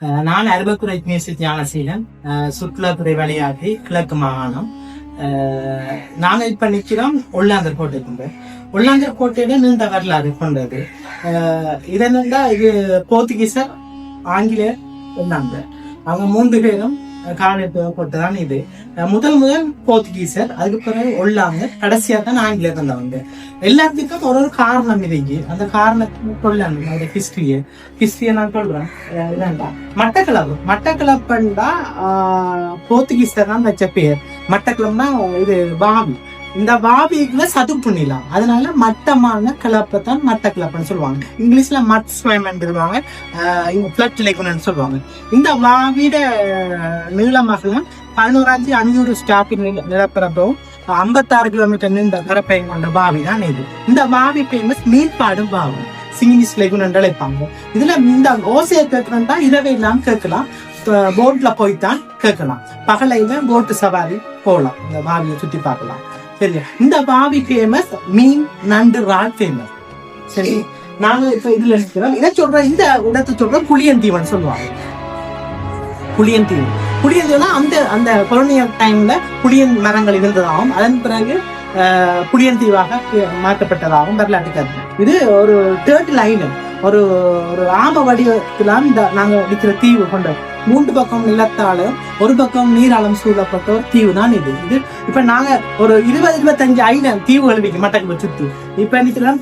நான் அருபக்குறை யூனிவர்சிட்டி ஞானசீலன் சுற்றுலாத்துறை வழியாகி கிழக்கு மாகாணம். நாங்கள் இப்போ நிற்கிறோம் உள்ளாந்தர் ஒல்லாந்தர் கோட்டை கொண்டு ஒல்லாந்தர் கோட்டையில நீண்ட வரலாறு கொண்டது. அஹ் இது இது போர்த்துகீசர் ஆங்கிலேயர் உள்ளாந்தர் அவங்க மூன்று பேரும் காலத்து போட்டுதான் இது. அஹ் முதல் முதல் போர்த்துகீசர் அதுக்கு பிறகு ஒல்லாங்க கடைசியா தான் ஆங்கிலேயர் வந்தவங்க. எல்லாத்துக்கும் ஒரு ஒரு காரணம் இருக்கு அந்த காரணத்தை சொல்லணும் அந்த ஹிஸ்டரிய ஹிஸ்டரிய நான் சொல்றேன். அஹ் மட்டக்களப்பு. மட்டக்களப்புண்டா ஆஹ் போர்த்துகீசர் தான் வச்ச பேர். மட்டக்களம்னா இது பாபி. இந்த வாபிகளை சதுப்பு நிலம் அதனால மட்டமான கிளப்பை தான் மட்டக்கிளப்புன்னு சொல்லுவாங்க. இங்கிலீஷ்ல மட் ஸ்வைமன் சொல்லுவாங்க பிளட் லேக்குன்னு சொல்லுவாங்க. இந்த வாவிட நீளமாக பதினோராயிரத்தி அஞ்சூறு ஸ்டாப்பின் நிலப்பரப்பும் ஐம்பத்தாறு கிலோமீட்டர் நீண்ட பரப்பையும் கொண்ட பாவி தான் இது. இந்த பாவி ஃபேமஸ் மீன்பாடும் பாவி சிங்கிஸ் லேகுன்னு அழைப்பாங்க. இதுல இந்த ஓசையை கேட்கணும்னா இரவே இல்லாம கேட்கலாம். போட்ல போய்தான் கேட்கலாம். பகலையுமே போட்டு சவாரி போகலாம் இந்த பாவியை சுத்தி பார்க்கலாம். சரியா இந்த பாவி ஃபேமஸ் மீன் நண்டு ரால் ஃபேமஸ் சரி நாங்க இப்ப இதுல இருக்கிறோம் இதை சொல்றேன் இந்த இடத்தை சொல்றோம் புளியந்தீவன் சொல்லுவாங்க. புளியந்தீவு புளியந்தீவனா அந்த அந்த கொலோனியல் டைம்ல புளியன் மரங்கள் இருந்ததாகவும் அதன் பிறகு புளியந்தீவாக மாற்றப்பட்டதாகவும் வரலாற்று கருத்து. இது ஒரு டேர்ட்டில் லைன் ஒரு ஒரு ஆம வடிவத்திலாம் இந்த நாங்க நிற்கிற தீவு கொண்ட மூன்று பக்கம் நிலத்தால ஒரு பக்கம் நீராலும் சூழப்பட்ட ஒரு தீவு தான் இது. இது இப்ப நாங்க ஒரு இருபது இருபத்தஞ்சு ஐலம் தீவுகள் இருக்கு மட்டக்களப்பு சுத்தி. இப்ப நிக்கலாம்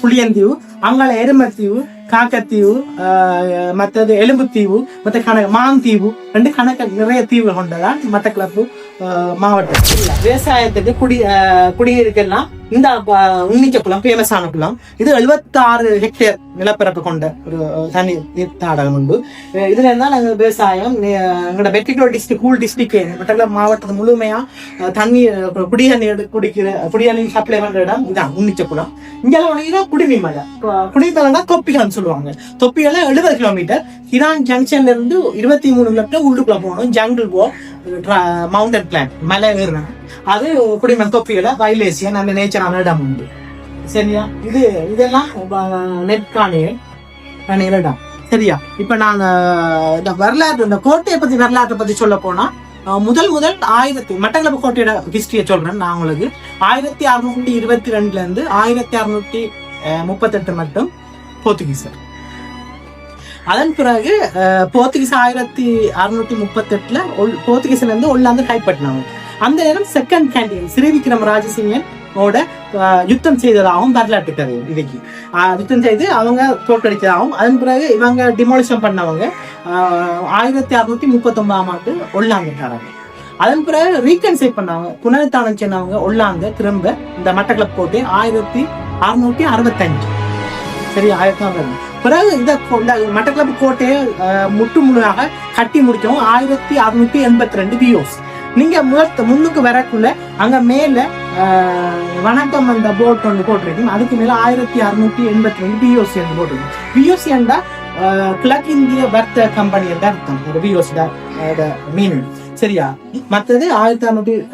புளியந்தீவு அங்கால எருமத்தீவு காக்கத்தீவு ஆஹ் மற்றது எலும்புத்தீவு மற்ற கணக்கு மாந்தீவு ரெண்டு கணக்கு நிறைய தீவுகள் கொண்டதான் மட்டக்கிளப்பு மாவட்டம். விவசாயத்துக்கு குடி குடியிருக்கெல்லாம் இந்த உன்னிச்ச குளம் ஃபேமஸான குளம் இது 76 ஹெக்டேர் நிலப்பரப்பு கொண்ட ஒரு தனி நீர் உண்டு இதுல இருந்தா நாங்க விவசாயம் எங்களோட வெற்றிகோ டிஸ்ட்ரிக் கூல் டிஸ்ட்ரிக்ட் மட்டக்களப்பு மாவட்டத்து முழுமையா தண்ணி தண்ணீர் குடிநீர் குடிக்கிற குடிநீர் சப்ளை பண்ற இடம் இதான் உன்னிச்ச குளம் இங்கே உள்ள குடிநீர் மலை குடிநீர் தொப்பிகள்னு சொல்லுவாங்க. தொப்பிகளை எழுபது கிலோமீட்டர் கிரான் ஜங்ஷன்ல இருந்து இருபத்தி மூணு கிலோமீட்டர் உள்ளுக்குள்ள போகணும் ஜங்கிள் போ மவுண்டன் பிளான் மலை ஏறுறாங்க அது குடிமன் தொப்பியில வைலேசியா நல்ல நேச்சரான இடம் உண்டு. சரியா? இது இதெல்லாம் நெட் இடம். சரியா? இப்ப நாங்கள் இந்த வரலாற்று இந்த கோட்டையை பத்தி வரலாற்றை பத்தி சொல்ல போனா முதல் முதல் ஆயிரத்தி மட்டக்களப்பு கோட்டையோட ஹிஸ்டரியை சொல்றேன் நான் உங்களுக்கு. ஆயிரத்தி அறுநூத்தி இருபத்தி ரெண்டுல இருந்து ஆயிரத்தி அறுநூத்தி முப்பத்தெட்டு மட்டும் போர்த்துகீசர். அதன் பிறகு போர்த்துகீஸ் ஆயிரத்தி அறுநூத்தி முப்பத்தெட்டுல ஒல்- போர்த்துகீஸ்ல இருந்து ஒல்லாந்து கைப்பற்றினாங்க. அந்த நேரம் செகண்ட் கேண்டியன் ஸ்ரீவிக்ரம் ராஜசிங்கன் ஓட யுத்தம் செய்ததாகவும் வரலாற்று கதை இதுக்கு யுத்தம் செய்து அவங்க தோற்கடித்ததாகவும் அதன் பிறகு இவங்க டிமாலிஷன் பண்ணவங்க ஆயிரத்தி அறுநூத்தி முப்பத்தொன்பதாம் ஆண்டு ஒல்லாந்துட்டாங்க அதன் பிறகு ரீகன்சைட் பண்ணாங்க புனருத்தானம் சென்னவங்க ஒல்லாந்து திரும்ப இந்த மட்டக்களப்பு கோட்டை ஆயிரத்தி அறுநூத்தி அறுபத்தஞ்சு. சரி ஆயிரத்தி அறுநூறு பிறகு இந்த கோ- இந்த மட்டக்களப்பு கோட்டையை முட்டு முழுவாக முழுதாக கட்டி முடிக்கவும் ஆயிரத்தி அறுநூத்தி எண்பத்தி ரெண்டு பிஓஸ். நீங்க முதல் முன்னுக்கு வரக்குள்ள அங்க மேல வணக்கம் அந்த போர்ட் ஒன்று போட்டிருக்கீங்க. அதுக்கு மேல ஆயிரத்தி அறுநூத்தி எண்பத்தி ரெண்டு பிஓசி என்று போட்டிருக்கீங்க. பிஓசி என்றா அஹ், கிழக்கிந்திய வர்த்தக கம்பெனி என்ற அர்த்தம். ஒரு பிஓசி மீன். சரியா? மற்றது ஆயிரத்தி அறுநூத்தி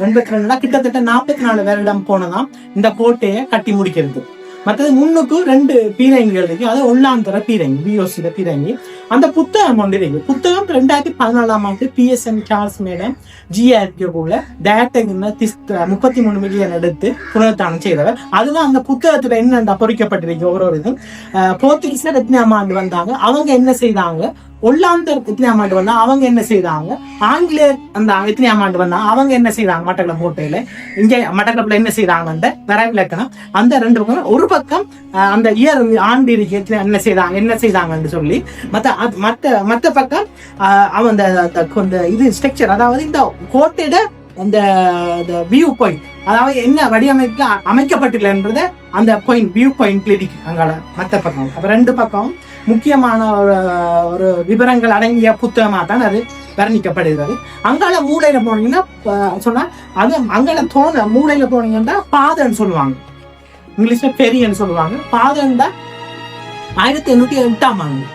எண்பத்தி ரெண்டுனா கிட்டத்தட்ட நாற்பத்தி நாலு வருடம் போனதான் இந்த கோட்டையை கட்டி முடிக்கிறது. மற்றது முன்னுக்கு ரெண்டு பீரங்கிகள் இருக்கு. அது ஒல்லாந்தர பீரங்கி பிஓசிட பீரங்கி. அந்த புத்தகம் ஒன்று இருக்கு. புத்தகம் ரெண்டாயிரத்தி பதினாலாம் ஆண்டு பிஎஸ்என் சார்ஸ் மேடம் ஜிஆர்டிஓல டேரக்டர் முப்பத்தி மூணு மில்லியன் எடுத்து புனருத்தானம் செய்தவர். அதுதான் அந்த புத்தகத்துல என்ன பொறிக்கப்பட்டிருக்கு ஒரு ஒரு இது அஹ், போர்த்துகீஸ்ல எத்தனாம் ஆண்டு வந்தாங்க. அவங்க என்ன செய்தாங்க? ஒல்லாந்தர் எத்தனையாம் ஆண்டு வந்தா அவங்க என்ன செய்தாங்க? ஆங்கிலேயர் அந்த எத்தனையாம் ஆண்டு வந்தா அவங்க என்ன செய்தாங்க? மட்டக்களம் கோட்டையில. இங்கே மட்டக்களப்புல என்ன செய்தாங்க? அந்த வரவிலக்கணம் அந்த ரெண்டு பக்கம் ஒரு பக்கம் அந்த இயர் ஆண்டு இருக்கு என்ன செய்தாங்க என்ன செய்தாங்கன்னு சொல்லி மத்த அது- மத்த மத்த பக்கம் அவன் அந்த அந்த- இது ஸ்ட்ரக்சர் அதாவது இந்த கோட்டையிட அந்த வியூ பாயிண்ட் அதாவது என்ன வடிவமைப்புல அமைக்கப்பட்டுள்ளன்றத அந்த பாயிண்ட் வியூ பாயிண்ட் இருக்கு. அங்கால மத்த பக்கம். அப்ப ரெண்டு பக்கம் முக்கியமான ஒரு ஒரு விவரங்கள் அடங்கிய புத்தகமாக தான் அது வர்ணிக்கப்படுகிறது. அங்கால மூளையில் போனீங்கன்னா சொன்னால் அது அங்கால தோண மூளையில் போனீங்கன்னா பாதன்னு சொல்லுவாங்க. இங்கிலீஷில் பெரியன்னு சொல்லுவாங்க. பாதம் தான் ஆயிரத்தி எண்ணூற்றி எட்டாம் ஆண்டு.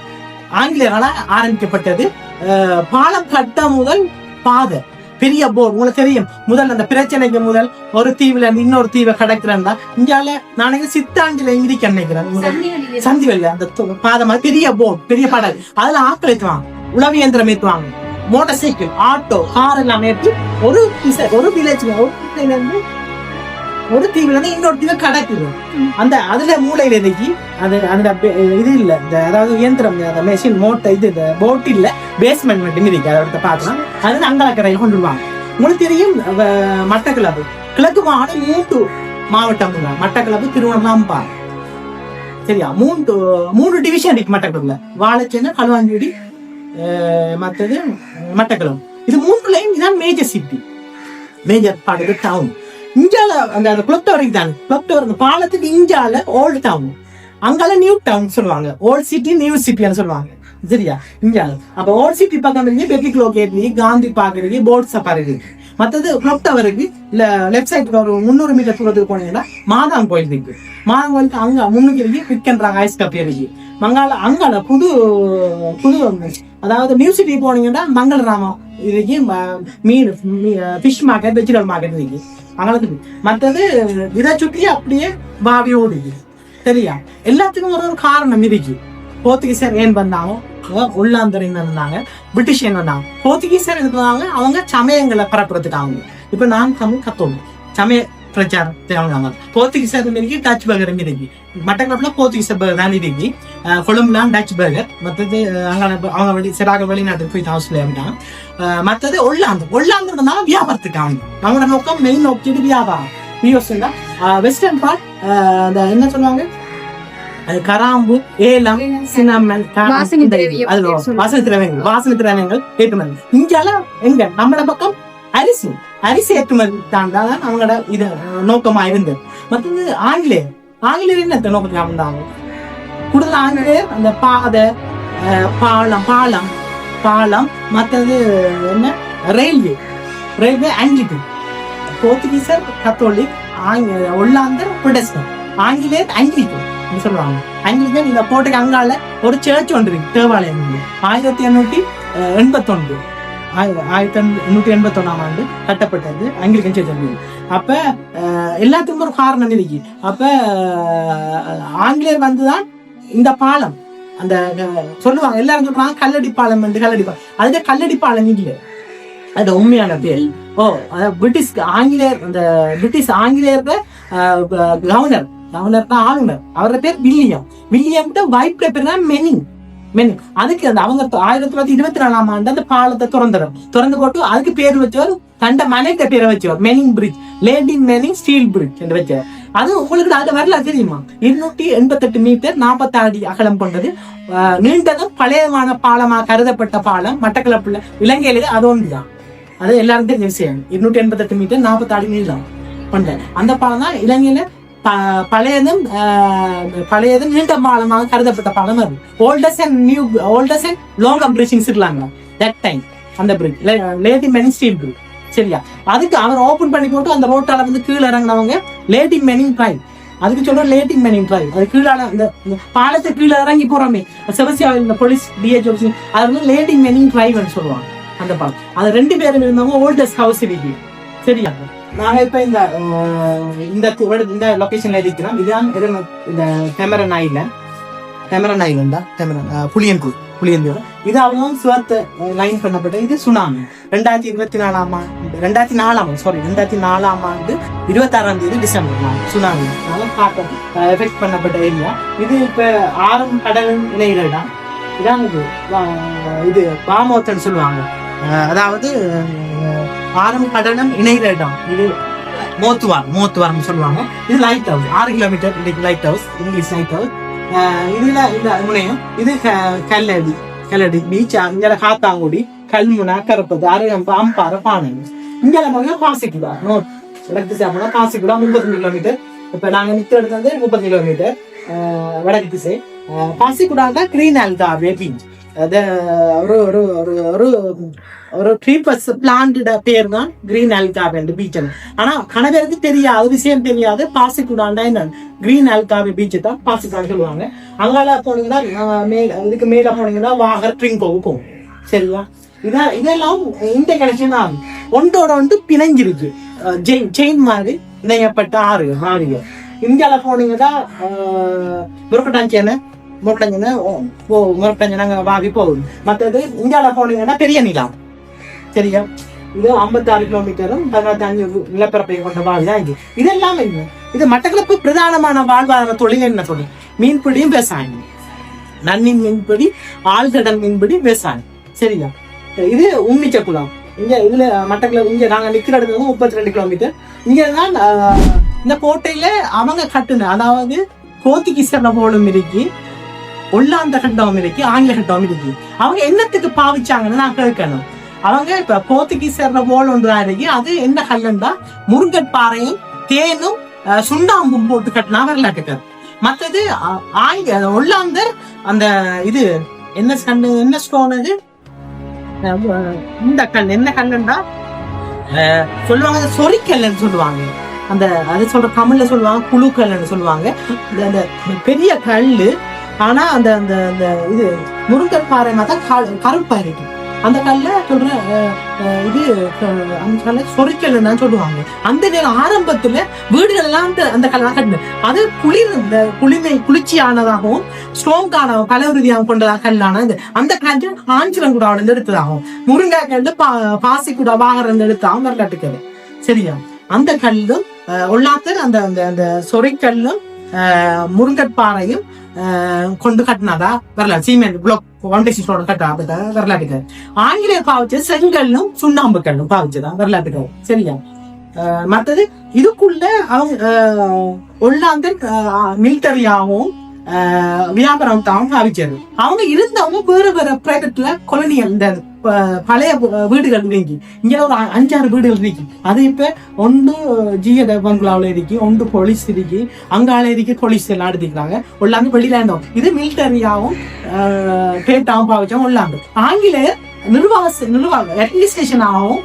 ஆங்கிலேயர்களால் ஆரம்பிக்கப்பட்டது. அஹ், பாலம் கட்ட முதல் பாதை. பெரிய போர் உங்களுக்கு தெரியும். முதல் அந்த பிரச்சனைக்கு முதல் ஒரு தீவுல இருந்து இன்னொரு தீவை கடக்கிறேன்டா இங்கால நாளைக்கு சித்தாண்டில இங்கிரிக்க நினைக்கிறேன் முதல் சந்தி வெளில அந்த பாதமா பெரிய போட் பெரிய படகு அதுல ஆட்கள் ஏத்துவாங்க உளவு இயந்திரம் ஏத்துவாங்க மோட்டார் சைக்கிள் ஆட்டோ கார் எல்லாம் ஏற்றி ஒரு ஒரு வில்லேஜ் ஒரு ஒரு தீவுல இருந்து இன்னொரு தீவை கடக்குது. அந்த அதுல மூளையில இறக்கி அது அந்த இது இல்ல. இந்த அதாவது இயந்திரம் அந்த மெஷின் மோட்டர் இது போட் இல்ல. பேஸ்மெண்ட் மட்டும் இருக்கு அதை எடுத்து பார்க்கலாம். அது அங்கலக்கரையில் கொண்டு வருவாங்க. உங்களுக்கு தெரியும் மட்டக்களப்பு. கிழக்கு மாகாணம் மூன்று மாவட்டம் தான். மட்டக்களப்பு திருவண்ணாம்பா சரியா? மூன்று மூணு டிவிஷன் இருக்கு மட்டக்களப்புல. வாழைச்சேனை களுவாஞ்சேரி அஹ், மத்தது மட்டக்களப்பு இது மூன்றுலயும் இதான் major city major part of town இந்தியால அந்த அந்த குளத்த வரைக்கும் தான் குளத்த அந்த பாலத்துக்கு இந்தியால ஓல்டு டவுன் அங்கால நியூ டவுன் சொல்லுவாங்க. ஓல்ட் சிட்டி நியூ சிட்டின்னு சொல்லுவாங்க. சரியா? இந்தியால அப்ப ஓல்ட் சிட்டி பக்கம் இருக்கு பெக்கி லோகேட் காந்தி பார்க் இருக்கு போட் சஃபாரி இருக்கு மற்றது கிளப் டவருக்கு இல்லை லெஃப்ட் சைடுல ஒரு முந்நூறு மீட்டர் தூரத்துக்கு போனீங்கன்னா மாதாங் கோயில் இருக்கு. மாதாங் கோயிலுக்கு அங்க முன்னுக்கு இருக்கு பிக்கன்றாங்க ஐஸ் கப்பி இருக்கு மங்கால அங்கால புது புது அதாவது நியூ சிட்டி போனீங்கன்னா மங்களராமம் இதுக்கு ம- மீன் ஃபிஷ் மார்க்கெட் வெஜிடபிள் மார்க்கெட் இருக்கு அங்களுக்கு மற்றது இதை சுற்றி அப்படியே பாவியோடு இருக்கு. சரியா? எல்லாத்துக்கும் ஒரு ஒரு காரணம் இருக்கு. போர்த்துகீசர் ஏன் வந்தாங்க? உள்ளாந்தர் என்ன இருந்தாங்க. பிரிட்டிஷ் என்ன பண்ணாங்க போர்த்துகீசர் இருந்தாங்க அவங்க சமயங்களை பரப்புறதுக்காக இப்ப நான் தமிழ் கத்தோம் சமய பிரச்சாரத்தை அவங்க போர்த்துகீசர் இருக்கு டச் பர்கர் இருக்கு மட்டக்களப்புல போர்த்துகீசர் பர்கர் தான் இருக்கு கொழும்புலாம் டச் பர்கர் மற்றது அங்க அவங்க வெளி சிறாக வெளிநாட்டுக்கு போய் ஹவுஸ்ல விட்டாங்க மற்றது ஒல்லாந்து ஒல்லாந்து தான் வியாபாரத்துக்கு அவங்க அவங்களோட நோக்கம் மெயின் நோக்கிட்டு வியாபாரம். யூஎஸ்ல வெஸ்டர்ன் பார்ட் அந்த என்ன சொல்லுவாங்க? அது கராம்பு ஏலம் சின்னமன் வாசனை திரவியங்கள் வாசனை திரவியங்கள் ஏற்றுமதி. இங்கெல்லாம் எங்க? நம்மள பக்கம் அரிசி. அரிசி ஏற்றுமதி தான் தான் அவங்களோட இது நோக்கமா இருந்தது. மற்றது ஆங்கிலேயர். ஆங்கிலேயர் என்ன நோக்கத்துல இருந்தாங்க கூடுதல் ஆங்கிலேயர் அந்த பாதை பாலம் பாலம் பாலம். மற்றது என்ன? ரயில்வே. ரயில்வே ஆங்கிலிக்கன் போர்த்துகீசர் கத்தோலிக் ஆங்க- ஒல்லாந்தர் புரொட்டஸ்டன்ட் ஆங்கிலேயர் ஆங்கிலிக்கன் சொல்லுவாங்க? ஆங்கிலிக்கன் இந்த போட்டுக்கு அங்கால ஒரு சர்ச் ஒன்று இருக்கு தேவாலயம் ஆயிரத்தி எண்ணூத்தி அஹ், எண்பத்தொன்று. ஆயிரத்தி எண்ணூத்தி எண்பத்தொன்னாம் ஆண்டு கட்டப்பட்டது ஆங்கிலிக்கன் சர்ச் அப்ப அஹ், எல்லாத்துக்கும் ஒரு காரணம் இருக்கு. அப்ப ஆங்கிலேயர் வந்துதான் இந்த பாலம். அந்த சொல்லுவாங்க எல்லாரும் சொல்றாங்க கல்லடி பாலம் வந்து கல்லடி பாலம். அதுல கல்லடி பாலம் இல்லை. அது உண்மையான பேர். ஓ பிரிட்டிஷ் ஆங்கிலேயர் அந்த பிரிட்டிஷ் ஆங்கிலேயர் கவர்னர் கவர்னர் தான் ஆளுநர் அவரோட பேர் வில்லியம். வில்லியம் வைப் பேர் தான் மெனிங் மெனிங் அதுக்கு அந்த அவங்க ஆயிரத்தி தொள்ளாயிரத்தி இருபத்தி நாலாம் ஆண்டு அந்த பாலத்தை திறந்துடும் திறந்து போட்டு அதுக்கு பேர் வச்சவர் தண்ட மனைவிட்ட பேரை வச்சவர். Manning bridge lady Manning steel bridge என்று வச்சவர். அது உங்களுக்கு அது வரலாறு தெரியுமா? இருநூற்றி எண்பத்தெட்டு மீட்டர் நாற்பத்தி அடி அகலம் கொண்டது. ஆஹ், நீண்டதும் பழையமான பாலமாக கருதப்பட்ட பாலம். மட்டக்களப்புல இலங்கையில அது ஒன்றுதான். அது எல்லாரும் தெரிஞ்ச விஷயம். இருநூற்றி எண்பத்தெட்டு மீட்டர் நாற்பத்தி அடி நீளம் கொண்ட. அந்த பாலம் தான் இலங்கையில பழையதும் பழையதும் நீண்ட காலமாக கருதப்பட்ட பழம் அது. Olds and new olds and long bridging இருக்காங்க தட் டைம் அந்த bridge lady Manning steel bridge சரியா? அதுக்கு அவர் ஓபன் பண்ணி போட்டு அந்த ரோட்டால வந்து கீழே இறங்கினவங்க லேடி மெனிங் ட்ரைவ் அதுக்கு சொல்றோம் லேடி மெனிங் ட்ரைவ் அது கீழால இந்த பாலத்தை கீழே இறங்கி போறோமே. செவசியாவில் இந்த போலீஸ் டிஹெச் அது வந்து லேடி மெனிங் ட்ரைவ்னு சொல்லுவாங்க. அந்த பாலம். அது ரெண்டு பேரும் இருந்தவங்க ஓல்டஸ்ட் ஹவுஸ் இருக்கு சரியா? நாங்கள் இப்போ இந்த இந்த இந்த லொக்கேஷனில் இருக்கிறோம் இதுதான் இரு- இந்த கேமரன் ஐலண்ட் கேமரன் ஐலண்டா கேமரன் புளியன்கூர் புளியந்தூர் இது அவங்க சுவத்து லைன் பண்ணப்பட்ட இது சுனாமி. ரெண்டாயிரத்தி இருபத்தி நாலாம் ஆண்டு ரெண்டாயிரத்தி நாலாம் சாரி ரெண்டாயிரத்தி நாலாம் ஆண்டு இருபத்தாறாம் தேதி டிசம்பர் நாள் சுனாமி. எஃபெக்ட் பண்ணப்பட்ட ஏரியா இது இப்போ ஆறும் கடலும் இணைகிற இடம் இதான் இது இது பாமோத்தன் சொல்லுவாங்க. அதாவது அஹ், கடனம் கடலும் இணைகிற இடம். இது மோத்துவார் மோத்துவார்னு சொல்லுவாங்க. இது லைட் ஹவுஸ் ஆறு கிலோமீட்டர் இன்னைக்கு lighthouse English lighthouse இதுல இந்த முனையம் இது க- கல்லடி கல்லடி பீச் இங்கே காத்தாங்குடி கல்முனா கருப்பது அருகம்பு அம்பாறை பானை இங்கே நம்ம பாசிக்குடா நோட் வடக்கு திசை போனா பாசிக்குடா முப்பத்தஞ்சு கிலோமீட்டர் இப்ப நாங்க நிக்க இடத்துல வந்து முப்பது கிலோமீட்டர் வடக்கு திசை. அஹ், பாசிக்குடாண்டா கிரீன் ஆல்காவே பீச் அது ஒரு ஒரு ஒரு ஒரு ஒரு ட்ரீபஸ் பிளான்ட பேர் தான் கிரீன் ஆல்காவே பீச் ஆனா கணவருக்கு தெரியாது விஷயம் தெரியாது பாசிக்குடாண்டா என்ன கிரீன் ஆல்காவே பீச் தான் பாசிக்குடான்னு சொல்லுவாங்க. அங்கால போனீங்கன்னா மேல இதுக்கு மேல போனீங்கன்னா வாகர் ட்ரிங்கோவு போகும். சரியா? இதான் இதெல்லாம் இந்த கனெக்ஷன் தான். ஒன்றோட வந்து பிணைஞ்சிருக்கு செயின் செயின் மாதிரி இணையப்பட்ட ஆறு ஆறுகள். இந்தியாவில் போனீங்கன்னா முருக்கட்டாஞ்சேனை முருக்கட்டாஞ்சேனை ஓ முருக்கட்டாஞ்சேனாங்க வாவி போகுது. மற்றது இந்தியாவில் போனீங்கன்னா பெரிய நிலம் சரியா இது ஐம்பத்தாறு கிலோமீட்டரும் பதினாறு நிலப்பரப்பையும் நிலப்பரப்பை கொண்ட வாழ் தான் இது. இதெல்லாம் என்ன? இது மட்டக்களப்பு பிரதானமான வாழ்வாதார தொழில் என்ன தொழில்? மீன்பிடியும் விவசாயம். நன்னின் மீன்பிடி ஆழ்கடல் மீன்பிடி விவசாயம். சரியா? இது உம்மிச்ச குளம் இங்க இதுல மட்டக்களப்பு இங்க நாங்க நிக்கிற இடத்துல முப்பத்தி ரெண்டு கிலோமீட்டர் இங்க தான் ஆஹ், இந்த கோட்டையில அவங்க கட்டுன அதாவது போர்த்துகீசர்ல போலும் இருக்கு. ஒல்லாந்த கட்டம் இருக்கு ஆங்கில கட்டம் இருக்கு அவங்க என்னத்துக்கு பாவிச்சாங்கன்னு நான் கேட்கணும். அவங்க இப்ப போர்த்துகீசர்ல போல் ஒன்று இருக்கு அது என்ன கல்லுண்டா? முருங்கற்பாறையும் தேனும் அஹ், சுண்ணாம்பும் போட்டு கட்டினா வரலாற்றுக்கு. மற்றது ஆங்க ஒல்லாந்தர் அந்த இது என்ன கண்ணு என்ன ஸ்டோன் அது? இந்த கல் என்ன கல்லுண்டா? அஹ், சொல்லுவாங்க அது சொரிக்கல்லுன்னு சொல்லுவாங்க. அந்த அது சொல்ற தமிழ்ல சொல்லுவாங்க புழுக்கல்லுன்னு சொல்லுவாங்க. அந்த பெரிய கல்லு ஆனா அந்த அந்த அந்த இது முருங்கல் பாறை மாதிரி கருப்பா அந்த கல்ல சொல்ற இது அந்த கல்ல சொரிக்கல்லுன்னு சொல்லுவாங்க. அந்த நேரம் ஆரம்பத்துல வீடுகள் எல்லாம் அந்த அந்த கல்லாம் கட்டு அது குளிர் இந்த குளிர்மை குளிர்ச்சியானதாகவும் ஸ்ட்ரோங்கானவும் கல உறுதியாகவும் கொண்டதாக கல்லான அந்த அந்த கல் கூட இருந்து எடுத்ததாகும் முருங்காய் கல்லு பா பாசிக்குடா வாகரம் எடுத்தாகும் வரலாற்றுக்கல் சரியா? அந்த கல்லும் உள்ளாத்து அந்த அந்த அந்த சொரைக்கல்லும் முருங்கற்பாறையும் கொண்டு கட்டினதா வரலாறு சீமெண்ட் பிளாக் ஃபவுண்டேஷன் கட்டா வரலாற்றுக்கு ஆங்கிலேயர் பாவிச்சது செங்கல்லும் சுண்ணாம்பு கல்லும் பாவிச்சதா வரலாற்றுக்கு சரியா மற்றது இதுக்குள்ள அவங்க அஹ், மிலிட்டரியாகவும் வியாபாரம் தான் பாவிச்சது அவங்க இருந்தவங்க வேற வேற பிரைவேட்ல கொலனியல் இந்த பழைய வீடுகள் இருக்கு இங்க ஒரு அஞ்சாறு வீடுகள் இருக்கு அது இப்ப ஒன்று ஜிஎட பங்களாவில் இருக்கு ஒன்று போலீஸ் இருக்கு அங்கால இருக்கு போலீஸ் எல்லாம் எடுத்துக்கிறாங்க உள்ளாந்து வெளியில இருந்தோம் இது மிலிட்டரியாவும் பேட்டாவும் பாவிச்சோம் உள்ளாந்து ஆங்கிலேயர் நிர்வாக நிர்வாக அட்மினிஸ்ட்ரேஷனாகவும்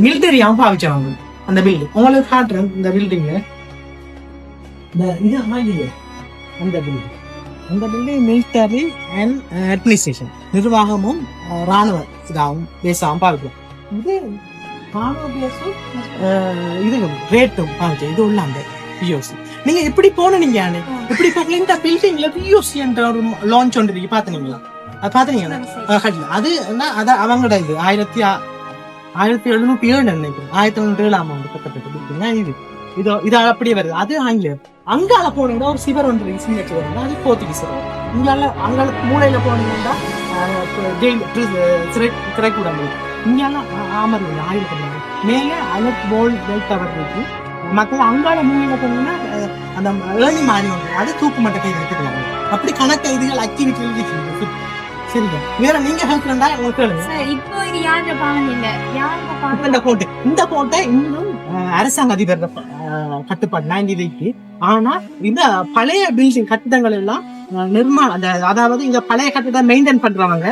மிலிட்டரியாவும் பாவிச்சவங்க அந்த பில்டிங் உங்களுக்கு காட்டுறேன் இந்த பில்டிங் இந்த இது ஆங்கிலேயர் அந்த பில்டிங் அந்த பில்டிங் மிலிட்டரி அண்ட் அட்மினிஸ்ட்ரேஷன் நிர்வாகமும் அஹ், ராணுவ இதாகவும் பேசாகவும் பார்க்கலாம் இது ராணுவ பேசும் அஹ், இது ரேட்டும் பாவிச்சு இது உள்ள அந்த பிஓசி நீங்க எப்படி போனீங்க? இப்படி போகல இந்த பில்டிங்ல பிஓசி என்ற ஒரு லான்ச் ஒன்று இருக்கு. பாத்தீங்களா அது பாத்தீங்களா அஹ், கட்டல. அது அது அவங்களோட இது. ஆயிரத்தி ஆயிரத்தி எழுநூத்தி ஏழு நினைக்கிறேன். ஆயிரத்தி எழுநூத்தி ஏழாம் ஆண்டு கட்டப்பட்ட பில்டிங் தான் இது. இது இது அப்படியே வருது. அது ஆங்கிலேயர் அங்கால போனீங்கன்னா ஒரு சிவர் ஒன்று சிங்கச்சு வருது அது போர்த்துகீஸ் வரும் இங்கால அங்கால மூலையில போனீங்கன்னா ஜெயில் சிறை திரைக்கூடம் இருக்கு இங்கால ஆமர் இருக்கு ஆயிரத்தி மேலே அலர்ட் போல் டவர் இருக்கு. மக்கள் அங்கால மூலையில போனீங்கன்னா அந்த ஏணி மாதிரி ஒன்று அது தூக்கு மட்ட கைது எடுத்துக்கிறாங்க அப்படி கணக்கு இதுகள் ஆக்டிவிட்டி சரிங்க. வேற நீங்க பண்ணா உங்களுக்கு இப்போ இது யாரோட பாவம் இல்ல? யாரோட இப்ப பாவம்? இந்த கோட்டை. இந்த கோட்டை இன்னும் அரசாங்க அதிபர் கட்டுப்பாடு நைன்டி எயிட்டி ஆனா இந்த பழைய பில்டிங் கட்டிடங்கள் எல்லாம் நிர்மாணம் அந்த அதாவது இந்த பழைய கட்டிடம் மெயின்டைன் பண்றவங்க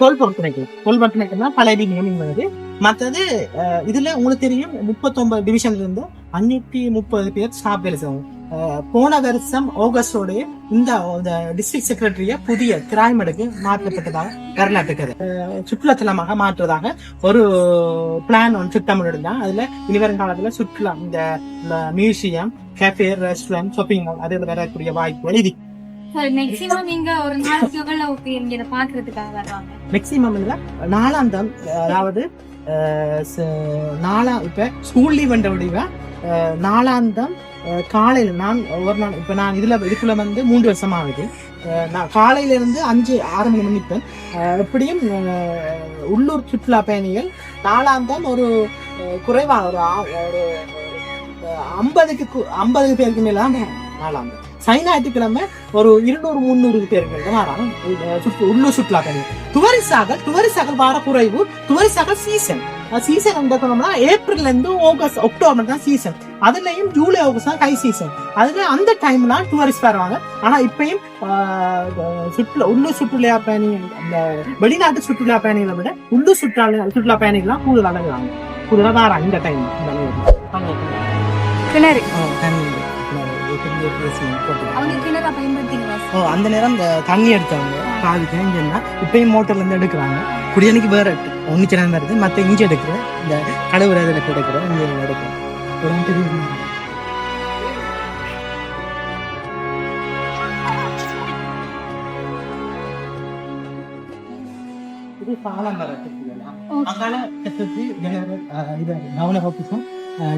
தோல் பொறுத்துணைக்கு தோல் பொறுத்துணைக்குன்னா பழைய பில்டிங் வருது. மற்றது இதுல உங்களுக்கு தெரியும் முப்பத்தொன்பது டிவிஷன்ல இருந்து அஞ்சூத்தி முப்பது பேர் ஸ்டாப் வேலை செய்வாங்க. போன வருஷம் ஆகஸ்டோட இந்த டிஸ்ட்ரிக்ட் செக்ரட்டரிய புதிய கிராய்மடுக்கு மாற்றப்பட்டதாக வரலாற்று கதை அஹ், சுற்றுலாத்தலமாக மாற்றுவதாக ஒரு பிளான் ஒன்று திட்டமிட்டு அதுல இனிவரும் காலத்துல சுற்றுலா இந்த museum cafe restaurant shopping mall அதில் வரக்கூடிய வாய்ப்புகள் இது. சார் மேக்ஸிமம் நீங்க ஒரு நாளைக்கு எவ்வளவு பேர் இங்க இதை பாக்குறதுக்காக வருவாங்க. மேக்சிமம் இல்ல நாலாந்தம் அதாவது நாலா இப்ப ஸ்கூல் லீவ் என்ற நாலாந்தம் காலையில் நான் ஒரு நாள் இப்போ நான் இதில் இதுக்குள்ள வந்து மூன்று வருஷம் ஆகுது நான் காலையிலேருந்து அஞ்சு ஆறு மணி மணி எப்படியும் உள்ளூர் சுற்றுலா பயணிகள் நாளாந்தான் ஒரு குறைவாக ஒரு ஒரு ஐம்பதுக்கு ஐம்பது பேருக்கு மேலே தான் நாலாந்தம் சனி ஞாயிற்றுக்கிழமை ஒரு இருநூறு முந்நூறு பேருக்கு மேல வராங்க சுற்று- உள்ளூர் சுற்றுலா பயணிகள். துவரிசாக துவரிசாக வார குறைவு துவரிசாக சீசன் சீசன் வந்து சொன்னோம்னா ஏப்ரல்ல இருந்து ஆகஸ்ட் அக்டோபர் தான் சீசன் அதுலயும் ஜூலை ஆகஸ்ட் தான் கை சீசன் அதுல அந்த டைம்ல டூரிஸ்ட் வருவாங்க. ஆனா இப்பயும் சுற்றுலா உள்ளூர் சுற்றுலா பயணிகள் அந்த வெளிநாட்டு சுற்றுலா பயணிகளை விட உள்ளூர் சுற்றுலா சுற்றுலா பயணிகள்லாம் கூடுதல் அடங்குறாங்க கூடுதலா வராங்க இந்த டைம். கிணறு. அந்த நேரம் இந்த தண்ணி எடுத்தவங்க பாதிக்க இங்கன்னா இப்பயும் மோட்டர்ல இருந்து எடுக்கிறாங்க. குடிதண்ணிக்கு வேற ஒன்னு சேனல் வருது மத்த இஞ்சி எடுக்கிறேன் இந்த கடவுள் இதில் எடுக்கிறேன் இங்கே எடுக்கிறேன் ஒரு தெரியுமா? இது கவர்னர் ஆஃபீஸும்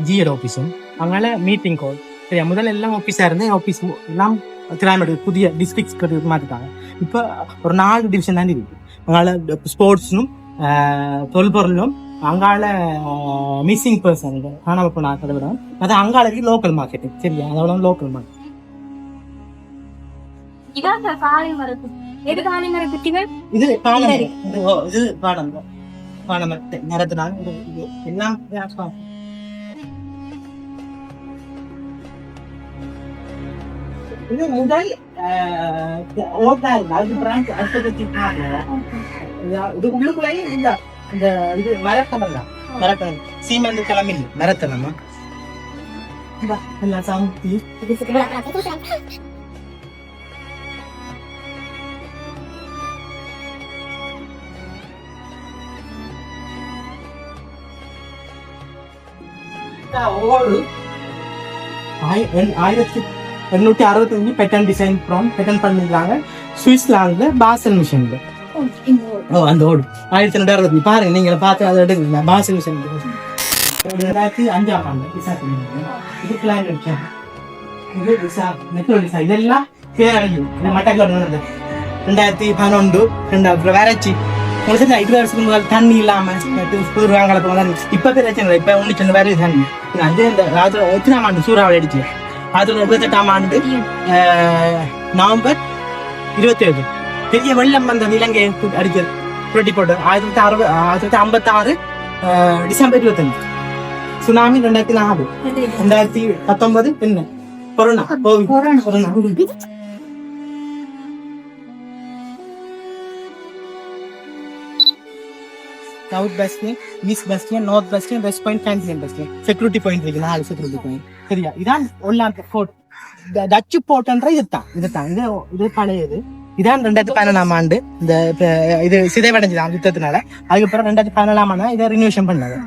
ஜிஎட் ஆஃபீஸும் அங்கால மீட்டிங் கால் சரியா? முதல்ல எல்லாம் ஆஃபீஸாக இருந்தேன் ஆஃபீஸ் எல்லாம் கிராமடு புதிய டிஸ்ட்ரிக்ஸ் மாற்றிட்டாங்க இப்போ ஒரு நாலு டிவிஷன் தான் இருக்கு. அங்கால ஸ்போர்ட்ஸும் தொல்பொருளும் அங்கால மிஸ்ஸிங் பர்சன் காணாம போன ஆக்களை விட அது அங்கால இருக்கு லோக்கல் மார்க்கெட்டிங் சரியா? அதோட லோக்கல் மார்க்கெட் இதான் சார் காலை மரத்து எது காலை மர குட்டிகள் இது பாலம் இது பாலம் பாலம் நிறத்தினாங்க எல்லாம் இது முதல் அஹ், ஓட்டால் அது பிரான்ச் அடுத்தது திட்டாங்க இது உள்ளுக்குள்ளேயும் இந்த இந்த இது மரத்தனம் தான். மரத்தனம். சீமந்து கிளம்பில் மரத்தனமா? எல்லாம் சமைச்சு ஓடு. ஆயிரத்தி எண்ணூத்தி அறுபத்தஞ்சு பெட்டன் டிசைன் ப்ராம் பெட்டன் பண்ணிருக்காங்க. சுவிட்சர்லாந்துல பாசல் மிஷினில் ஓ அந்த ஓடு. ஆயிரத்தி ரெண்டு அறுபத்தி பாருங்க நீங்கள் பார்த்து அதை எடுக்கல பாசல் மிஷின் ரெண்டாயிரத்தி அஞ்சாம் ஆண்டு விசா இது பிளான் வச்சேன் இது விசா மெட்ரோ விசா இதெல்லாம் பேரடைஞ்சு இது மட்டக்களப்பு ரெண்டாயிரத்தி பதினொன்று ரெண்டாயிரத்தி வேறச்சி உங்களுக்கு தெரிஞ்சா வருஷத்துக்கு முதல் தண்ணி இல்லாம புதுவாங்கலத்து முதல் இப்ப பிரச்சனை இல்லை இப்ப ஒன்று சொன்ன வேற தண்ணி. அது இந்த ராஜ எத்தனாம் ஆண்டு சூறாவளி அடிச்சு. ஆயிரத்தி தொள்ளாயிரத்தி இருபத்தெட்டாம் ஆண்டு நவம்பர் இருபத்தி ஏழு பெரிய வெள்ளம் வந்தது இலங்கை அடிக்கிறது புரட்டி போட்டு ஆயிரத்தி தொள்ளாயிரத்தி அறுபது ஆயிரத்தி தொள்ளாயிரத்தி ஐம்பத்தி ஆறு டிசம்பர் இருபத்தஞ்சு. சுனாமி ரெண்டாயிரத்தி நாலு. ரெண்டாயிரத்தி பத்தொன்பது என்ன? Corona. Corona. South bastion east bastion north bastion west point Kandyan bastion security point இருக்கு நாலு செக்யூரிட்டி பாயிண்ட் சரியா? இதான் ஒல்லாந்த ஃபோர்ட் டச்சு போர்ட்ன்ற இதுதான். இதுதான் இது இது பழையது. இதான் ரெண்டாயிரத்தி பதினேழாம் ஆண்டு. இந்த இது சிதைவடைஞ்சது யுத்தத்தினால. அதுக்கப்புறம் ரெண்டாயிரத்தி பதினேழாம் ஆண்டு இதை ரினியூஷன் பண்ணது.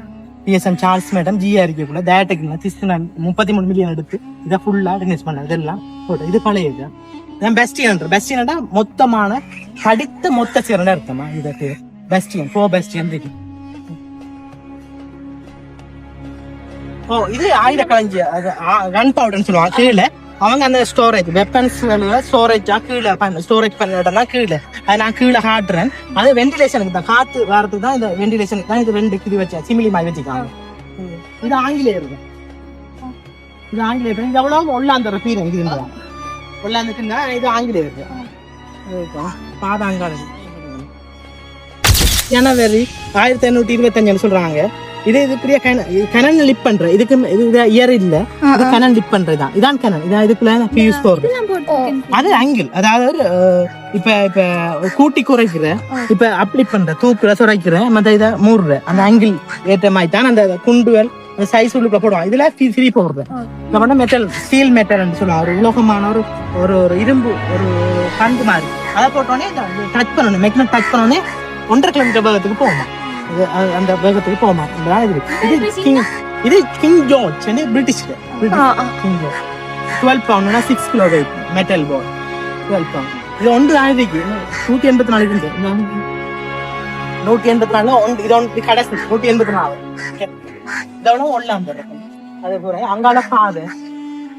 பிஎஸ்எம் சார்ல்ஸ் மேடம் ஜி அறிக்கைக்குள்ள டேரக்ட் திஸ்து முப்பத்தி மூணு மில்லியன் எடுத்து இதை ஃபுல்லா ரினியூஸ் பண்ணது. இதெல்லாம் போட்டு இது பழையது. இதான் பெஸ்டியன் பெஸ்டியன்டா மொத்தமான படித்த மொத்த சிறந்த அர்த்தமா? இதை பேர். பெஸ்டியன் ஃபோர் பெஸ்டியன் இருக்கு ஓ இது ஆயுத கலைஞ்சி கன் பவுடர்னு சொல்லுவாங்க கீழே அவங்க அந்த ஸ்டோரேஜ் வெப்பன்ஸ் ஸ்டோரேஜா கீழே ஸ்டோரேஜ் பண்ணிட்டா கீழே அதை நான் கீழே காட்டுறேன் அது வென்டிலேஷனுக்கு தான் காத்து வரதுக்கு தான் இந்த வென்டிலேஷனுக்கு தான் இது ரெண்டு இது வச்சா சிமிலி மாதிரி வச்சுக்காங்க இது ஆங்கிலேயர் இது ஆங்கிலேயர் இது எவ்வளோ ஒல்லாந்தர பீரம் இது இருந்தா ஒல்லாந்துக்குன்னா இது ஆங்கிலேயர் பாதாங்காலி ஜனவரி ஆயிரத்தி எண்ணூத்தி இருபத்தஞ்சுன்னு சொல்றாங்க. இது இது பெரிய கனன் லிப் பண்ற இதுக்கு இது இயர் இல்ல. இது கனன் லிப் பண்றதுதான். இதான் கனன் இதான் இதுக்குள்ள ஃபியூஸ் போடுறது அது ஆங்கிள் அதாவது இப்ப இப்ப கூட்டி குறைக்கிற இப்ப அப்ளை பண்ற தூக்குற சுரைக்கிற மத்த இத மூடுற அந்த ஆங்கிள் ஏற்ற மாதிரி தான் அந்த குண்டுவல் சைஸ் உள்ளுக்குள்ள போடுவான் இதுல ஃப்ரீ போடுறது. இந்த பண்ண மெட்டல் ஸ்டீல் மெட்டல் சொல்லுவாங்க. ஒரு உலோகமான ஒரு ஒரு ஒரு இரும்பு ஒரு பந்து மாதிரி. அதை போட்டோடனே டச் பண்ணணும். மெக்னட் டச் பண்ணோடனே ஒன்றரை கிலோமீட்டர் வேகத்துக்கு அ- அந்த வேகத்துக்கு போக மாட்டேன் இது இது கிங் இது கிங் ஜார்ஜ் பிரிட்டிஷ்ல British king George twelve பவுண்ட்னா six kilo weight metal ball twelve pound இது ஒன்று ஆயிரத்தி நூற்றி எண்பத்தி நாலு இருக்கு. இந்த நூற்றி எண்பத்தி நாலு ஒன்று. இது ஒன்று கடைசி. நூற்றி எண்பத்தி நாலு. இதோட பிறக்கும் அது போற அங்கால பாதை.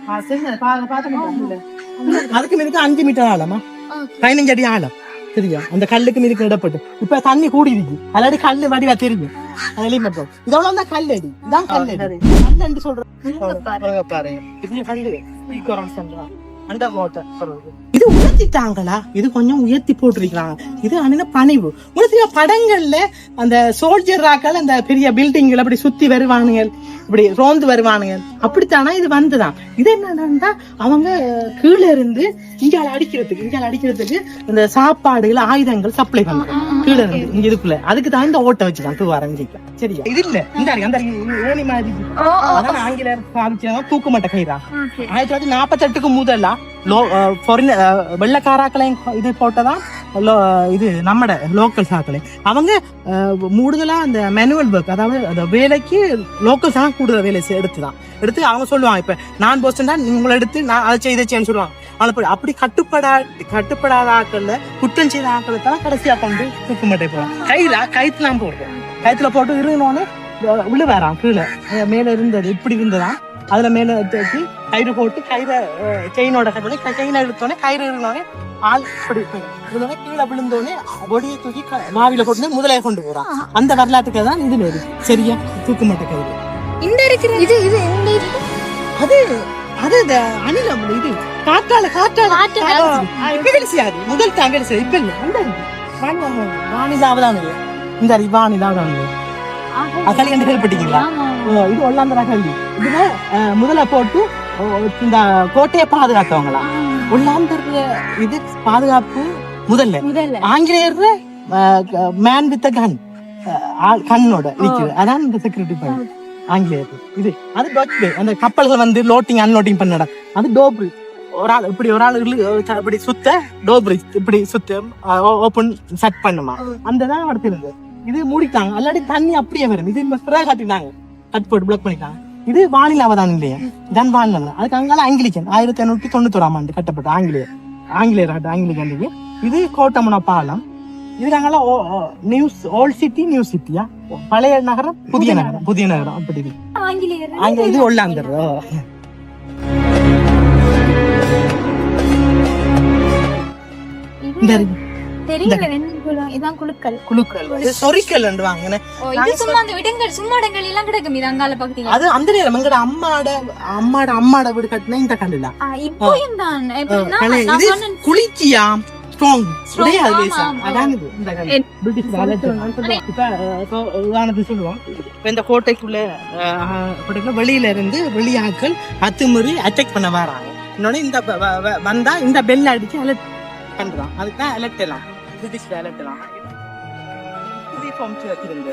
பாதை. பார்த்து அதுக்கு மீதுக்கு அஞ்சு மீட்டர் ஆழமா? பதினஞ்சு அடி ஆழம். சரியா அந்த கல்லுக்கு மீதுக்கு இடப்பட்டு இப்ப தண்ணி கூடி இருக்கு அல்லாடி கல்லு வடிவா தெரியும் அதுலயும் மட்டும் இதோட தான் கல்லடி இதான் கல்லடி கல்லு சொல்றேன் பாருங்க இது கல்லு ஈக்குவரன்ஸ் சொல்றான் சொல்றது இது உயர்த்திட்டாங்களா இது கொஞ்சம் உயர்த்தி போட்டிருக்காங்க இது அண்ணன பணிவு உங்களுக்கு படங்கள்ல அந்த சோல்ஜர் ராக்கள் அந்த பெரிய பில்டிங்ல அப்படி சுத்தி வருவானுங்க இப்படி ரோந்து வருவானுங்க. அப்படித்தானா இது வந்துதான் இது என்னன்னா அவங்க கீழே இருந்து இங்கால அடிக்கிறதுக்கு இங்கால அடிக்கிறதுக்கு இந்த சாப்பாடுகள் ஆயுதங்கள் சப்ளை பண்றாங்க. கீழே இருந்து இங்க இதுக்குள்ள. அதுக்கு தான் இந்த ஓட்டை வச்சுதான் தூவாரங்க சரியா? இது இல்ல. இந்த அந்த ஏணி மாதிரி. இருக்கு. அதான் ஆங்கிலேயர் பாவிச்சதான் தூக்கு மட்டை கயிறா. ஆயிரத்தி தொள்ளாயிரத்தி நாற்பத்தெட்டுக்கு முதல்ல லோ ஃபாரின் வெள்ளக்காராக்களையும் இது போட்டதான் லோ இது நம்மட லோக்கல் சாக்களை. அவங்க அஹ், மூடுதலா அந்த மேனுவல் ஒர்க் அதாவது அந்த வேலைக்கு லோக்கல் சாக கூடுதல் வேலை எடுத்து எடுத்துதான். எடுத்து அவங்க சொல்லுவாங்க இப்ப நான் போஸ்டன் தான் உங்களை எடுத்து நான் அதை செய்த செய்யன்னு சொல்லுவாங்க. ஆனால் அப்படி அப்படி கட்டுப்படா கட்டுப்படாத ஆட்கள்ல குற்றம் செய்த ஆக்களை தான் கடைசியா கொண்டு தூக்கு மட்டை போவாங்க கையில கைத்துலாம் போடுறோம் கைத்துல போட்டு இருந்தோன்னே உள்ள வேறாம் கீழே. மேலே மேல இருந்தது இப்படி இருந்ததான் அதுல மேல தூக்கி கயிறு போட்டு கயிறை செயினோட கட்டோடனே செயினை இழுத்தோடனே கயிறு இருந்தோடனே ஆள் இப்படி இருந்தோடனே கீழே விழுந்தோடனே பொடியை தூக்கி க- வாவில போட்டு முதலையை கொண்டு போறான் அந்த வரலாற்றுக்கு தான் இதுல இருக்கு சரியா? தூக்கு மட்டை கயிறு. இந்த இருக்கிற இது இது இந்த இருக்கு அது அது இந்த அணிலம் இது. காற்றால காற்றால. இப்ப வேலை செய்யாது முதல் தான் செய்யாது இப்ப இல்ல. அந்த வானிலாவதான் இந்த வானிலாவதான் அகலி என்று கேள்விப்பட்டீங்களா இது ஒல்லாந்தர கல்வி. இதுல முதல்ல போட்டு இந்த கோட்டையை பாதுகாத்தவங்களா? ஒல்லாந்தர் இது பாதுகாப்பு முதல்ல. முதல்ல. ஆங்கிலேயர் மேன் வித் கன் கண்ணோட இருக்குது அதான் இந்த செக்யூரிட்டி பாயிண்ட் ஆங்கிலேயர் இது அது டோச் அந்த கப்பல்கள் வந்து லோட்டிங் அன்லோட்டிங் பண்ணட அது டோப்ரி ஒரு ஆள் இப்படி ஒரு ஆள் இப்படி சுத்த டோப்ரி இப்படி சுத்த ஓப்பன் செட் பண்ணுமா? அந்த தான் அடுத்து இது மூடிட்டாங்க. அல்லாடி தண்ணி அப்படியே வரும். இது ஸ்ப்ரே காட்டிட்டாங்க கட் போட்டு பிளாக் பண்ணிட்டாங்க. இது வானிலை அவதானம் இல்லையா? இதான் வானிலை அதுக்கு அங்கால ஆங்கிலிக்கன். ஆயிரத்தி ஐநூத்தி தொண்ணூத்தோராம் ஆண்டு கட்டப்பட்ட ஆங்கிலேயர் ஆங்கிலேயர் ஆட்டு ஆங்கிலிக்கன் இது. கோட்டமன பாலம். இது அங்கால நியூஸ் ஓல்ட் சிட்டி நியூ சிட்டியா பழைய நகரம் புதிய நகரம். புதிய நகரம். அப்படி. ஆங்கிலேயர். அங்க இது ஒல்லாந்தர். இந்த. தெரியல வெண்குளம் இதான் குழுக்கள். குழுக்கள். சொரிக்கல் சும்மா அந்த இடங்கள் சும்மா இடங்கள் எல்லாம் கிடக்கும் இது அங்கால பக்கத்துல அது அந்த நேரம் எங்கட அம்மாட அம்மாட அம்மாட வீடு கட்டின இந்த கல்லுல இப்போயும் தான். எப்படின்னா, குளிக்கியாம் ஸ்ட்ராங் உடையாது. அதான் இது. இந்த பிரிட்டிஷ். இப்ப சொல்லுவோம். இந்த கோட்டைக்குள்ள கோட்டைக்குள்ள வெளியில இருந்து வெளியாட்கள் அத்துமீறி அட்டாக் பண்ண வராங்க. இன்னொன்னு இந்த வந்தா இந்த பெல் அடிச்சு அலர்ட் பண்றான் அதுக்கு தான் அலர்ட் எல்லாம். பிரிட்டிஷ்.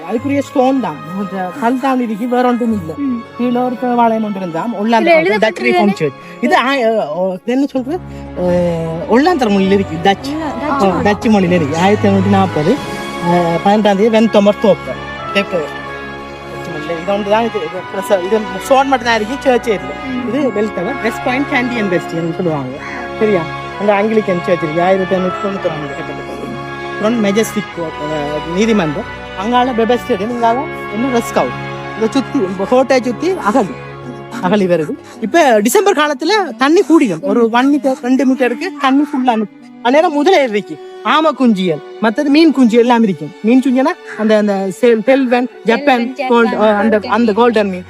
அதுக்குரிய ஸ்டோன் தான். கல் தான் இருக்கு வேற ஒன்றும் இல்ல. கீழே ஒரு வாழையம் ஒன்று இருந்தாம். டச் ரீஃபார்ம் சர்ச் இது என்ன சொல்றது ஒல்லாந்தர் மொழியில இருக்கு. டச் டச் ஆ, டச்சு மொழியில இருக்கு. ஆயிரத்தி நாற்பது பதினெட்டாம் தேதி வெண்தொமர் தோப்பு. இது ஒன்று தான் இது ஸ்டோன் மட்டும் தான் இருக்கு. சர்ச் இல்லை. இது well tower west point Kandy and west சொல்லுவாங்க. சரியா? அந்த ஆங்கிலிக்கன் சர்ச் இருக்கு. ஆயிரத்தி தொண்ணூத்தி ஒன்பது மெஜஸ்டிக் நீதிமன்றம். அங்கால பெபஸ் ஸ்டேடியம் இங்கால என்ன ரெஸ்க் அவுட் இதை சுத்தி கோட்டையை சுத்தி அகலி. அகலி வருது. இப்ப டிசம்பர் காலத்துல தண்ணி கூடிடும். ஒரு ஒன் மீட்டர் ரெண்டு மீட்டருக்கு தண்ணி ஃபுல்லா அந்நேரம் முதலே இருக்கு ஆம குஞ்சியல். மத்தது மீன் குஞ்சியல் எல்லாம் இருக்கும். மீன் குஞ்சினா அந்த அந்த செல்வன் ஜப்பான் கோல்ட் அந்த அந்த கோல்டன் மீன்.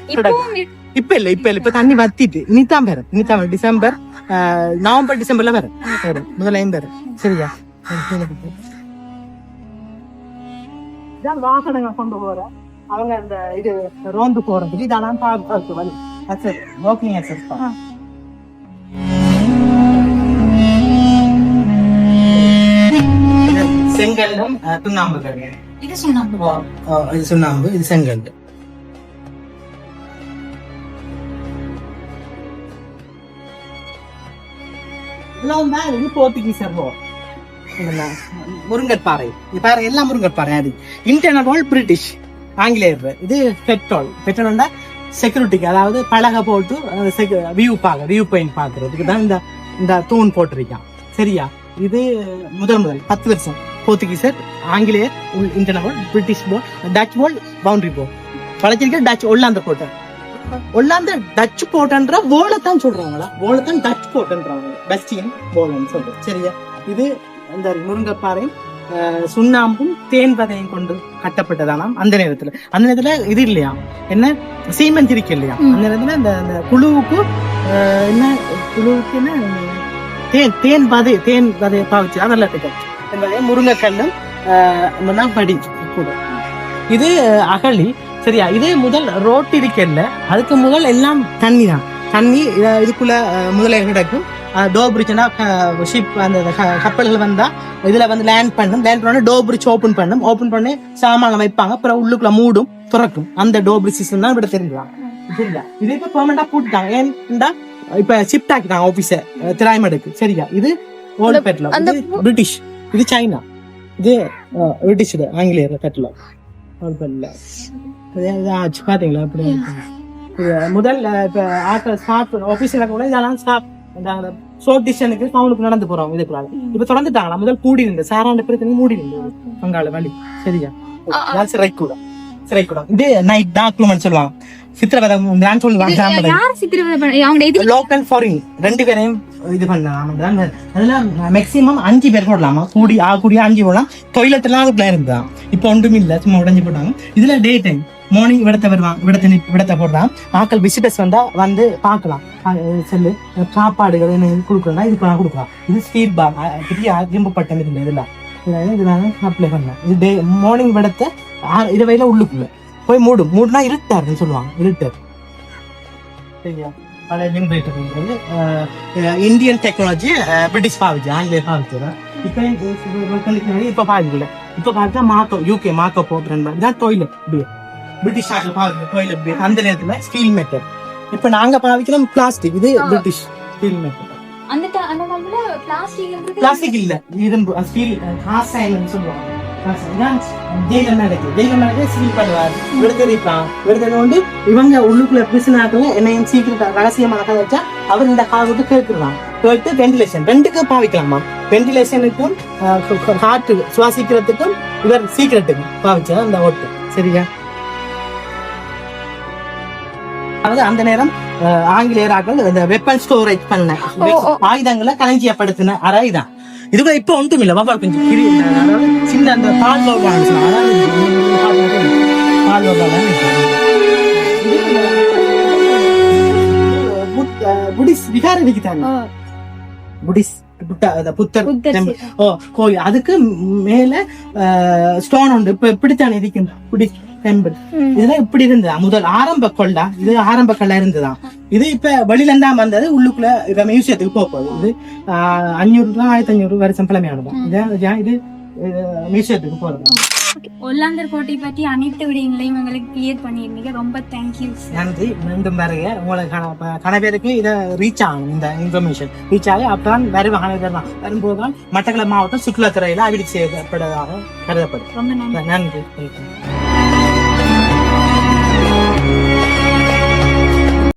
இப்ப இல்ல இப்ப இல்ல. இப்ப தண்ணி வத்திட்டு. இனிதான் வரும். இனிதான் வரும். டிசம்பர் நவம்பர் டிசம்பர்ல வரும். வரும். முதலையும் வரும் சரியா? இதான் வாகனங்கள் கொண்டு போற. அவங்க அந்த இது ரோந்து போறதுக்கு இதெல்லாம் பாதுகாப்பு வழி. வாக்கிங் எக்ஸஸ் செங்கல்லும் சுண்ணாம்பு இது ஆ, இது சுண்ணாம்பு இது செங்கல். தான் இது போர்த்துகீசர் war. முருங்கற்பாறை. பாறை எல்லாம் முருங்கற்பாறை. அது இன்டர்னல் வால் பிரிட்டிஷ் ஆங்கிலேயர் இது பெட்ரோல் பெட்ரோல்னா செக்யூரிட்டிக்கு அதாவது பழக போட்டு வியூ பார்க்க வியூ பாயிண்ட் பார்க்கறதுக்கு தான் இந்த இந்த தூண் போட்டிருக்கான். சரியா? இது முதல் முதல் பத்து வருஷம். போர்த்துகீசர் ஆங்கிலேயர் internal wall British port Dutch pole boundary port வளர்ச்சிருக்க Dutch ஒல்லாந்த கோட்டை ஒல்லாந்த டச் போட்டன்ற போலத்தான் சொல்றவங்களா? சொல்றாங்களா டச் போட்டன்றவங்க பெஸ்டியன் போலன்னு சொல்றோம். சரியா? இது இந்த முருங்கப்பாறை சுண்ணாம்பும் தேன் பதையும் கொண்டு கட்டப்பட்டதானாம் அந்த நேரத்துல. அந்த நேரத்துல இது இல்லையா? என்ன? சீமெண்ட் இருக்கு இல்லையா. அந்த நேரத்துல இந்த அந்த குழுவுக்கு என்ன? குழுவுக்கு என்ன? தேன் தேன் பதை தேன் பதையை பாவிச்சு அதெல்லாம் இருக்கு. முருங்கைக்கல்லும் படி கூட. இது அகழி சரியா? இது முதல் ரோட் இருக்கல்ல அதுக்கு முதல் எல்லாம் தண்ணி தான். தண்ணி இத- இதுக்குள்ள அஹ், முதல்ல கிடக்கும். டோ பிரிட்ஜ்னா ஷிப் அந்த கப்பல்கள் வந்தா இதுல வந்து லேண்ட் பண்ணும். லேண்ட் பண்ணி டோ பிரிட்ஜ் ஓபன் பண்ணும். ஓபன் பண்ணி சாமான் வைப்பாங்க. அப்புறம் உள்ளுக்குள்ள மூடும் திறக்கும். அந்த டோ பிரிட்ஜ் சிஸ்டம் தான் இப்படி தெரிஞ்சுக்கலாம் சரியா இது இப்ப பெர்மனண்டா போட்டுட்டாங்க. ஏன்டா இப்ப ஷிஃப்ட் ஆக்கிட்டாங்க ஆபீஸ திராய்மடுக்கு. சரியா? இது இது பிரிட்டிஷ் இது சைனா இது பிரிட்டிஷ் ஆங்கிலேயர் பெட்லா ஓல்ட் பெட்ல ஆச்சு. பாத்தீங்களா? அப்படி முதல் இப்ப ஆக்கள் ஸ்டாஃப் ஆபீஸ்ல கூட இதெல்லாம் ஸ்டாஃப் ஷோர்ட் டிஸ்டனுக்கு அவங்களுக்கு நடந்து போறோம் இதுக்குள்ள இப்ப தொடர்ந்துட்டாங்களா? முதல் கூடி இருந்து சாராண்ட பிரச்சனை மூடி இருந்தது பங்காள வழி. சரியா? அதான் சிறை கூட சிறை கூட இது நைட் டாக்குமெண்ட் சொல்லுவாங்க. சித்திரவதை நான் சொல்லுவாங்க. லோக்கல் ஃபாரின் ரெண்டு பேரையும் இது பண்ணலாம் அதுல மேக்சிமம் அஞ்சு பேர் போடலாமா? கூடி ஆ கூடிய அஞ்சு போடலாம். டொய்லெட் எல்லாம் அதுக்குள்ள இருந்தா. இப்போ ஒன்றும் இல்ல. சும்மா உடஞ்சு போட்டாங்க. இதுல டே டைம் மார்னிங் விடத்தை வருவான் விடத்தை விடத்தை போடுறான் ஆக்கள் விசிட்டர்ஸ் வந்தால் வந்து பார்க்கலாம் செல்லு சாப்பாடுகள் என்ன கொடுக்கலாம் இதுக்கு நான் கொடுக்கலாம் இது ஸ்டீல் பார் பெரிய இரும்புப்பட்டம் இதுல இதெல்லாம் இதெல்லாம் நான் அப்ளை பண்ணேன் இது டே மார்னிங் விடத்தை இரவையில் உள்ளுக்குள்ள போய் மூடும் மூடுனா இருட்டாருன்னு சொல்லுவாங்க இருட்டார் சரியா பழைய ஜென்ரேட்டர் வந்து இந்தியன் டெக்னாலஜி பிரிட்டிஷ் பாவிச்சு ஆங்கிலேயர் பாவிச்சு இப்போ இப்போ பாவிக்கல இப்போ பார்த்தா மாக்கோ யூகே மாக்கோ போட்டுறேன் தான் டொய்லெட் இப்படியே ஆங்கில பாவிக்கிற டொய்லெட் அந்த நேரத்தில் ஸ்டீல் மெட்டர் இப்போ நாங்க பாவிக்கிறோம் பிளாஸ்டிக் இது பிரிட்டிஷ் ஸ்டீல் நம்மள பிளாஸ்டிக் இல்ல. இரும்பு ஸ்டீல் காசாயின்னு சொல்லுவாங்க. காசு. இதான் ஜெயில நடக்கு ஜெயில நடக்க ஸ்டீல் பண்ணுவார் விடுதலைப்பான் விடுதலை கொண்டு இவங்க உள்ளுக்குள்ள பிரிசனாக்கள் என்னையும் சீக்கிரம் ரகசியமாக வச்சா அவர் இந்த காவுக்கு கேட்கலாம் கேட்டு வென்டிலேஷன் ரெண்டுக்கு பாவிக்கலாமா? வென்டிலேஷனுக்கும் அஹ், காற்று சுவாசிக்கிறதுக்கும் இவர் சீக்கிரட்டுக்கும் பாவிச்சா அந்த ஓட்டு. சரியா? அதாவது அந்த நேரம் ஆங்கிலேயராக்கள் இந்த வெப்பன் ஸ்டோரேஜ் பண்ண ஆயுதங்களை களஞ்சியப்படுத்தின அறை தான். இதுவே இப்ப ஒன்றும் இல்ல பாப்பா கொஞ்சம் சின்ன அந்த பால் பால் புடிஸ் விகார விக்கிட்டாங்க புடிஸ். புத்தர். ஓ கோயில். அதுக்கு மேல ஸ்டோன் உண்டு. இப்ப இப்படித்தான் இருக்கும் புடிஸ் டெம்பிள் இதெல்லாம் இப்படி இருந்ததா? முதல் ஆரம்ப கொள்ளா. இது ஆரம்ப கல்லா இருந்ததாம் இது இப்ப வெளியில இருந்தா வந்தது. உள்ளுக்குள்ள இப்ப மியூசியத்துக்கு போக போகுது. இது அஞ்சூறு ஆயிரத்தி அஞ்சூறு வருஷம் பழமையானதான் இது மியூசியத்துக்கு போறது? ஒல்லாந்தர் கோட்டை பற்றி அனைத்து விடயங்களையும் எங்களுக்கு கிளியர் பண்ணியிருந்தீங்க. ரொம்ப தேங்க்யூ நன்றி. மீண்டும் வருக. உங்களுக்கு கன பேருக்கு இதை ரீச் ஆகும் இந்த இன்ஃபர்மேஷன் ரீச் ஆகி அப்பதான் வருவாங்க. வருவாங்க வரும்போது தான் மட்டக்களப்பு மாவட்டம் சுற்றுலாத்துறையில அபிவிருத்தி செய்யப்படுவதாக கருதப்படும். ரொம்ப நன்றி. நன்றி.